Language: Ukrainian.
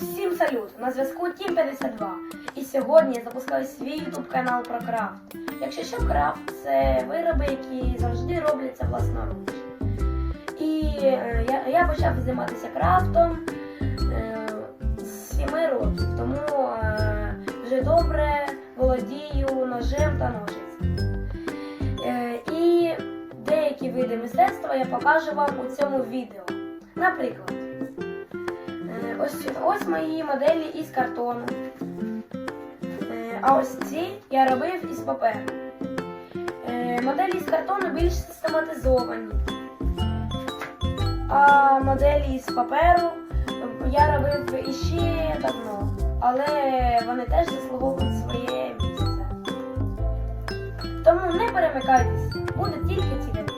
Всім салют! На зв'язку Тім 52. І сьогодні я запускаю свій YouTube канал про крафт. Якщо що, крафт це вироби, які завжди робляться власноруч. І е, я, я почав займатися крафтом е, з 7 років, тому е, вже добре володію ножем та ножицями. Е, і деякі види мистецтва я покажу вам у цьому відео. Наприклад, ось, ось мої моделі із картону. Е, А ось ці я робив із паперу. Е, Моделі з картону більш систематизовані. А моделі із паперу я робив іще давно, але вони теж заслуговують своє місце. Тому не перемикайтесь, буде тільки цікавіше.